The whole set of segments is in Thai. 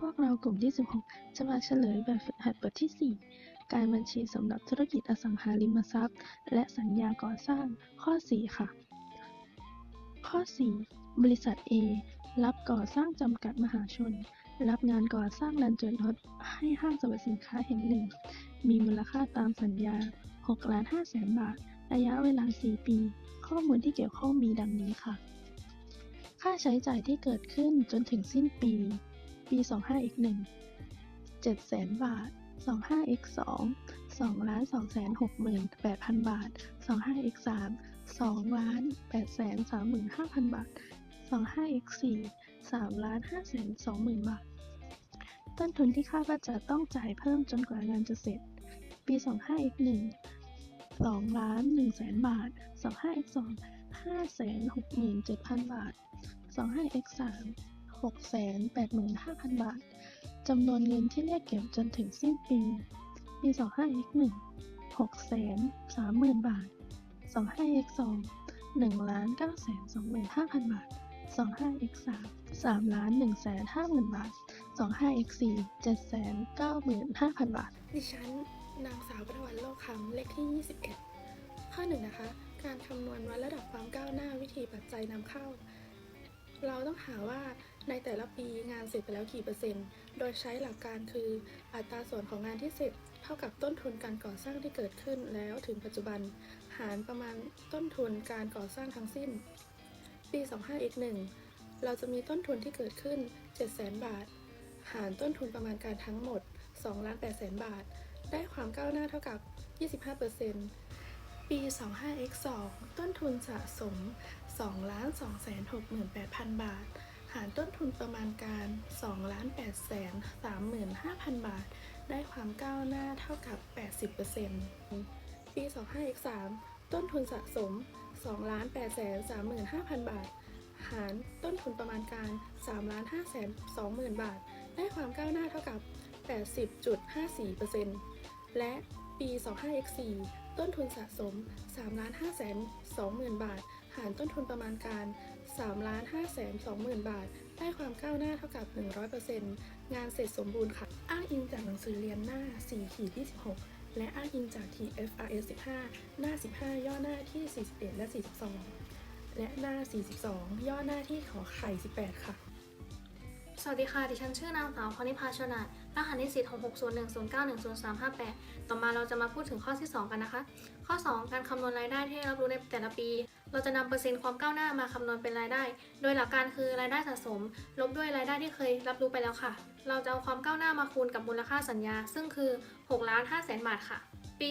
พวกเรากลุ่มที่ 16 จะมาเฉลยแบบฝึกหัดบทที่ 4 การบัญชีสำหรับธุรกิจอสังหาริมทรัพย์ และสัญญาก่อสร้างข้อ 4 ค่ะ ข้อ 4 บริษัท A รับก่อสร้างจำกัดมหาชน รับงานก่อสร้างลานจอดรถให้ห้างสรรพสินค้าแห่งหนึ่ง มีมูลค่าตามสัญญา 6 ล้าน5แสนบาท ระยะเวลา 4 ปี ข้อมูลที่เกี่ยวข้องมีดังนี้ค่ะ ค่าใช้จ่ายที่เกิดขึ้นจนถึงสิ้นปี ปี 2561 700,000 บาท 25x2 2ล้าน2แสน6หมื่น8พันบาท 25x3 2ล้าน8แสน3หมื่น5พันบาท 25x4 3ล้าน5แสน2หมื่นบาท ต้นทุนที่คาดว่าจะต้องจ่ายเพิ่มจนกว่างานจะเสร็จ ปี 25x1 2ล้าน1แสนบาท 25x2 5แสน6หมื่น7พันบาท 25x3 685,000 บาท จำนวนเงินที่เรียกเก็บจนถึงสิ้นปีปี 25x1 630,000 บาท 25x2 1,925,000 บาท 25x3 3 1 5 0 0 0บาท 25X4 795,000 บาท ดิฉัน นางสาวประวัติโลกคำเลขที่ 21 ข้อ 1 นะคะ การคำนวณวัดระดับความก้าวหน้าวิธีปัจจัยนำเข้า เราต้องหาว่า ในแต่ละปีงานเสร็จไปแล้วกี่เปอร์เซ็นต์ โดยใช้หลักการคือ อัตราส่วนของงานที่เสร็จ เท่ากับต้นทุนการก่อสร้างที่เกิดขึ้นแล้วถึงปัจจุบัน หารประมาณต้นทุนการก่อสร้างทั้งสิ้น ปี 25 x 1 เราจะมีต้นทุนที่เกิดขึ้น 700,000 บาท หารต้นทุนประมาณการทั้งหมด2ล้าน8แสนบาท ได้ความก้าวหน้าเท่ากับ 25%ปี 25 x 2 ต้นทุนสะสม2ล้าน2แสน68,000 บาท หารต้นทุนประมาณการ2ล้าน8แสน35,000 บาท ได้ความก้าวหน้าเท่ากับ 80%ปี 25 x 3ต้นทุนสะสม2ล้าน8แสน35,000 บาท หารต้นทุนประมาณการ3ล้าน5แสน20,000 บาท ได้ความก้าวหน้าเท่ากับ 80.54%และปี 25 x 4ต้นทุนสะสม3ล้าน5แสน20,000 บาท หารต้นทุนประมาณการ 3ล้าน5แสน20,000 บาท ได้ความก้าวหน้าเท่ากับ 100%งานเสร็จสมบูรณ์ค่ะ อ้างอิงจากหนังสือเรียนหน้า 4 ขีด 26 และอ้างอิงจาก TFRS 15 หน้า 15 ย่อหน้าที่ 41 และ 42 และหน้า 42 ย่อหน้าที่ขอไข่ 18 ค่ะ สวัสดีค่ะ ดิฉันชื่อนางสาวพรนิพาชนาทรหัสนิสิต660109105358ต่อมาเราจะมาพูดถึงข้อที่ 2 กันนะคะ ข้อ 2 การคำนวณรายได้ที่รับรู้ในแต่ละปี เราจะนำเปอร์เซ็นต์ความก้าวหน้ามาคำนวณเป็นรายได้ โดยหลักการคือรายได้สะสม ลบด้วยรายได้ที่เคยรับรู้ไปแล้วค่ะ เราจะเอาความก้าวหน้ามาคูณกับมูลค่าสัญญา ซึ่งคือ6ล้าน5แสนบาทค่ะ ปี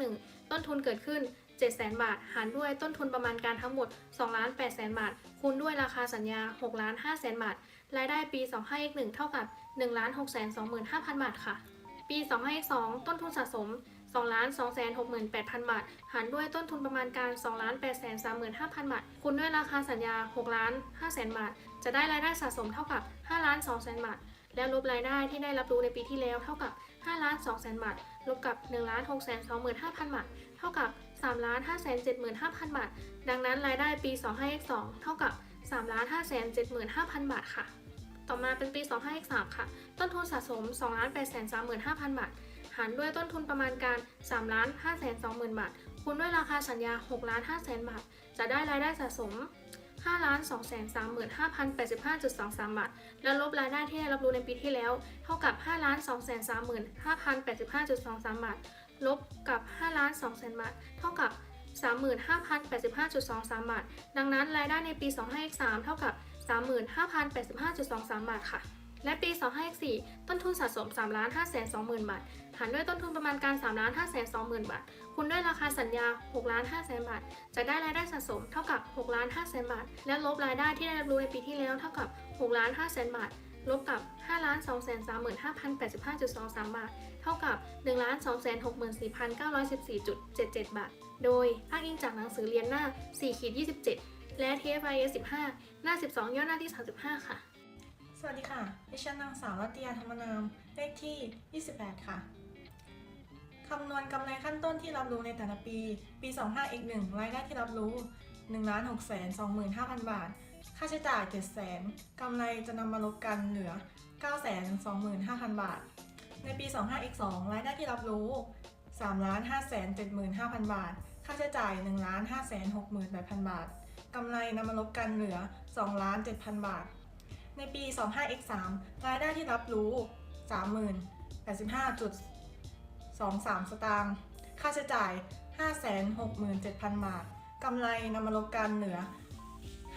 2561ต้นทุนเกิดขึ้น 700,000 บาท หารด้วยต้นทุนประมาณการทั้งหมด2ล้าน8แสนบาท คูณด้วยราคาสัญญา6ล้าน5แสนบาท รายได้ปี 2561 เท่ากับ1ล้าน6 2 5 0 0 0 บาทค่ะ ปี 2562 ต้นทุนสะสม2ล้าน2 6 8 0 0 0 บาท หารด้วยต้นทุนประมาณการ2ล้าน8 3 5 0 0 0 บาท คูณด้วยราคาสัญญา6ล้าน5แสนบาท จะได้รายได้สะสมเท่ากับ5ล้าน2แสนบาท และลบรายได้ที่ได้รับรู้ในปีที่แล้วเท่ากับ5ล้าน2แสนบาท ลบกับ1ล้าน6 2 5 0 0 0 บาท เท่ากับ3ล้าน5 7 5 0 0 0 บาท ดังนั้นรายได้ปี 2562เท่ากับ3ล้าน5 7 5 0 0 0 บาทค่ะ ต่อมาเป็นปี 2563ค่ะ ต้นทุนสะสม2ล้าน8 3 5 0 0 0 บาท หารด้วยต้นทุนประมาณการ3ล้าน5 2 0 0 0 0 บาท คูณด้วยราคาสัญญา6ล้าน5แสนบาท จะได้รายได้สะสม 5,235,085.23 บาท และลบรายได้ที่ได้รับรู้ในปีที่แล้ว เท่ากับ 5,235,85.23 บาท ลบกับ5ล้าน2แสนบาท เท่ากับ 35,085.23 บาท ดังนั้นรายได้ในปี 2563 เท่ากับ 35,085.23 บาทค่ะ และปี 2564 ต้นทุนสะสม 3 5 2 0 0 0 0 บาท หารด้วยต้นทุนประมาณการ 3 5 2 0 0 0 0บาท คูณด้วยราคาสัญญา 6 5แสนบาท จะได้รายได้สะสมเท่ากับ 6 5แสนบาท และลบรายได้ที่ได้รับรู้ในปีที่แล้วเท่ากับ 6 5แสนบาท ลบกับ 5 2 3 5 85.23 บาท เท่ากับ 1 2 6 4 9 1 4 7 7 บาท โดยอ้างอิงจากหนังสือเรียนหน้า4-27 และ TFIS 15 หน้า 12 ย่อหน้าที่ 35 ค่ะ สวัสดีค่ะ ดิฉันนางสาวรัตยาธรรมนาม เลขที่ 28 ค่ะ คำนวณกำไรขั้นต้นที่รับรู้ในแต่ละปี ปี 25 อีก 1 รายได้ที่รับรู้ 1 6 2 5 0 0 0 บาท ค่าใช้จ่าย 7 0 0 0 0 0กำไรจะนำมาลบกันเหลือ 925,000 บาท ในปี 25x2 รายได้ที่รับรู้ 3,575,000 บาท ค่าใช้จ่าย 1,568,000 บาท กำไรนำมาลบกันเหลือ 2 7 0 0 0 บาท ในปี 25x3 รายได้ที่รับรู้ 30,085.23 สตางค์ ค่าใช้จ่าย 567,000 บาท กำไรนำมาลบกันเหลือ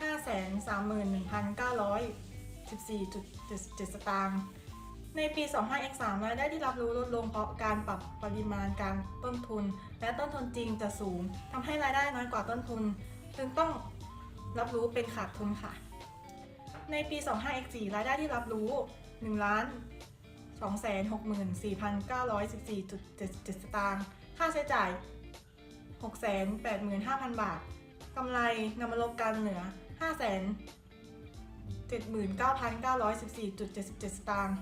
531,914.77 สตางค์ ในปี 25x3 รายได้ที่รับรู้ลดลงเพราะการปรับปริมาณการต้นทุน และต้นทุนจริงจะสูงทำให้รายได้น้อยกว่าต้นทุน จึงต้องรับรู้เป็นขาดทุนค่ะ ในปี 25x4 รายได้ที่รับรู้ 1 ล้าน 264,914.77 สตางค์ ค่าใช้จ่าย 685,000 บาท กำไรนำมาลบกันเหลือ 579,914.77 สตางค์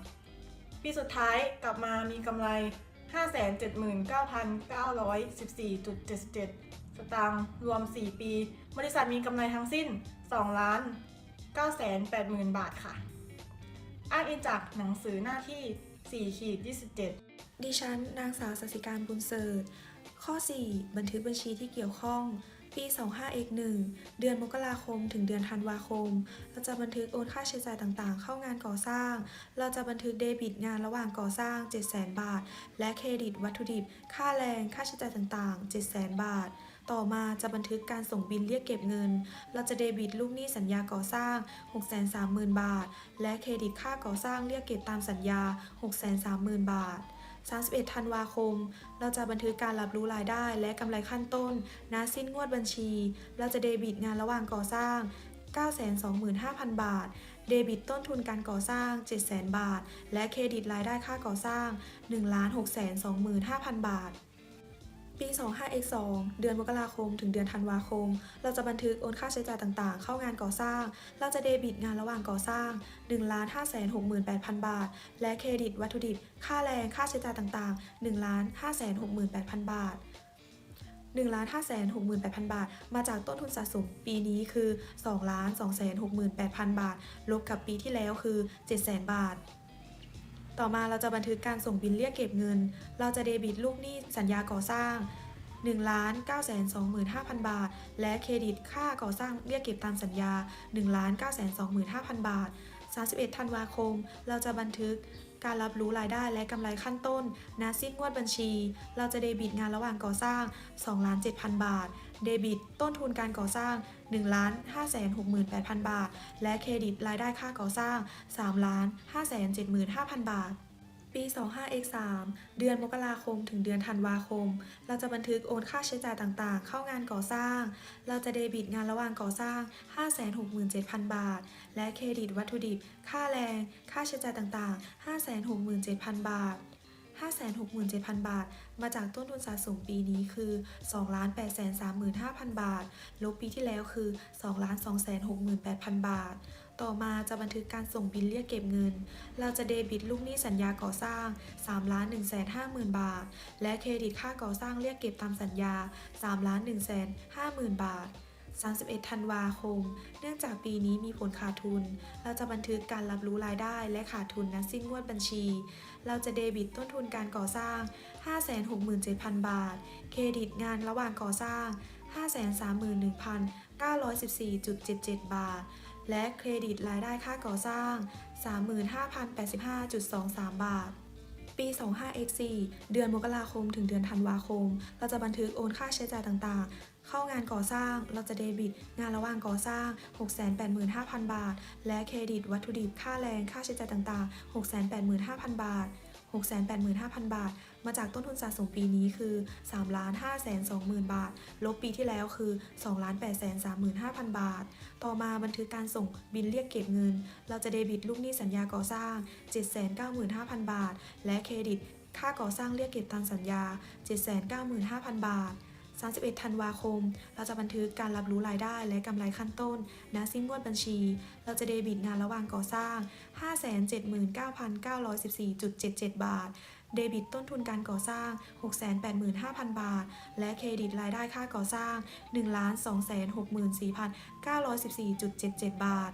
ปีสุดท้ายกลับมามีกำไร 579,914.77 สตางค์ รวม 4 ปี บริษัทมีกำไรทั้งสิ้น 2 ล้าน 980,000 บาทค่ะ อ้างอิงจากหนังสือหน้าที่ 4 ขีด 27 ดิฉัน นางสาวสศิการบุญเสิร์ชข้อ 4 บันทึกบัญชีที่เกี่ยวข้อง ปี 25x1 เดือนมกราคม ถึงเดือนธันวาคม เราจะบันทึกโอนค่าใช้จ่ายต่างๆ เข้างานก่อสร้าง เราจะบันทึกเดบิตงานระหว่างก่อสร้าง 700,000 บาท และเครดิตวัตถุดิบ ค่าแรง ค่าใช้จ่ายต่างๆ 700,000 บาท ต่อมาจะบันทึกการส่งบินเรียกเก็บเงิน เราจะเดบิตลูกหนี้สัญญาก่อสร้าง 630,000 บาท และเครดิตค่าก่อสร้างเรียกเก็บตามสัญญา 630,000 บาท 31 ธันวาคม เราจะบันทึกการรับรู้รายได้และกำไรขั้นต้นณสิ้นงวดบัญชี เราจะเดบิตงานระหว่างก่อสร้าง 925,000 บาท เดบิตต้นทุนการก่อสร้าง 700,000 บาท และเครดิตรายได้ค่าก่อสร้าง 1,625,000 บาท ปี 25x2 เดือนมกราคม ถึงเดือนธันวาคม เราจะบันทึกโอนค่าใช้จ่ายต่างๆ เข้างานก่อสร้าง เราจะเดบิตงานระหว่างก่อสร้าง 1,568,000 บาท และเครดิตวัตถุดิบ ค่าแรง ค่าใช้จ่ายต่างๆ 1,568,000 บาท1,568,000 บาท มาจากต้นทุนสะสมปีนี้คือ2,268,000 บาท ลบกับปีที่แล้วคือ700,000บาท ต่อมาเราจะบันทึกการส่งบินเรียกเก็บเงิน เราจะเดบิตลูกหนี้สัญญาก่อสร้าง1 9 2 5 0 0 0 บาท และเครดิตค่าก่อสร้างเรียกเก็บตามสัญญา1 9 2 5 0 0 0 บาท 31 ธันวาคม เราจะบันทึกการรับรู้รายได้และกำไรขั้นต้นณสิ้นงวดบัญชี เราจะเดบิตงานระหว่างก่อสร้าง2 7,000 บาท เดบิต ต้นทุนการก่อสร้าง1 5 6 8 0 0 0 บาท และเครดิตรายได้ค่าก่อสร้าง 3 5 7 5 0 0 0 บาท ปี 25x3 เดือนมกราคมถึงเดือนธันวาคม เราจะบันทึกโอนค่าใช้จ่ายต่างๆ เข้างานก่อสร้าง เราจะเดบิตงานระหว่างก่อสร้าง 567,000 บาท และเครดิตวัตถุดิบ ค่าแรง ค่าใช้จ่ายต่างๆ 567,000 บาท567,000 บาท มาจากต้นทุนสะสมปีนี้คือ 2,835,000 บาท ลบปีที่แล้วคือ 2,268,000 บาท ต่อมาจะบันทึกการส่งบิลเรียกเก็บเงิน เราจะเดบิตลูกหนี้สัญญาก่อสร้าง 3 1 5 0 0 0 0 บาท และเครดิตค่าก่อสร้างเรียกเก็บตามสัญญา 3 1 5 0 0 0 0 บาท 31 ธันวาคม เนื่องจากปีนี้มีผลขาดทุน เราจะบันทึกการรับรู้รายได้และขาดทุนณสิ้นงวดบัญชี เราจะเดบิตต้นทุนการก่อสร้าง 567,000 บาท เครดิตงานระหว่างก่อสร้าง 531,914.77 บาท และเครดิตรายได้ค่าก่อสร้าง 35,085.23 บาท ปี 25x4 เดือนมกราคมถึงเดือนธันวาคม เราจะบันทึกโอนค่าใช้จ่ายต่างๆ เข้างานก่อสร้าง เราจะเดบิต งานระหว่างก่อสร้าง 685,000 บาท และเครดิตวัตถุดิบ ค่าแรง ค่าใช้จ่ายต่างๆ 685,000 บาท 685,000 บาท มาจากต้นทุนสะสมปีนี้คือ3,520,000 บาท ลบปีที่แล้วคือ2,835,000 บาท ต่อมาบันทึกการส่งบินเรียกเก็บเงิน เราจะเดบิตลูกหนี้สัญญาก่อสร้าง 795,000 บาท และเครดิตค่าก่อสร้างเรียกเก็บตามสัญญา 795,000 บาท 31 ธันวาคม เราจะบันทึกการรับรู้รายได้และกำไรขั้นต้นณสิ้นงวดบัญชี เราจะเดบิตงานระหว่างก่อสร้าง 579,914.77 บาท เดบิตต้นทุนการก่อสร้าง 685,000 บาท และเครดิตรายได้ค่าก่อสร้าง 1,264,914.77 บาท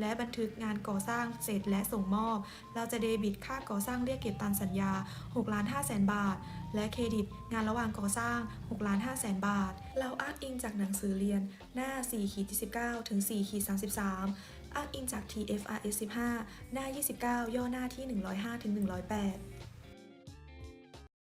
และบันทึกงานก่อสร้างเสร็จและส่งมอบ เราจะเดบิตค่าก่อสร้างเรียกเก็บตามสัญญา6ล้าน5แสนบาท และเครดิตงานระหว่างก่อสร้าง6ล้าน5แสนบาท เราอ้างอิงจากหนังสือเรียนหน้า4ขีด29ถึง4ขีด33อ้างอิงจาก TFRS 15 หน้า 29 ย่อหน้าที่ 105ถึง108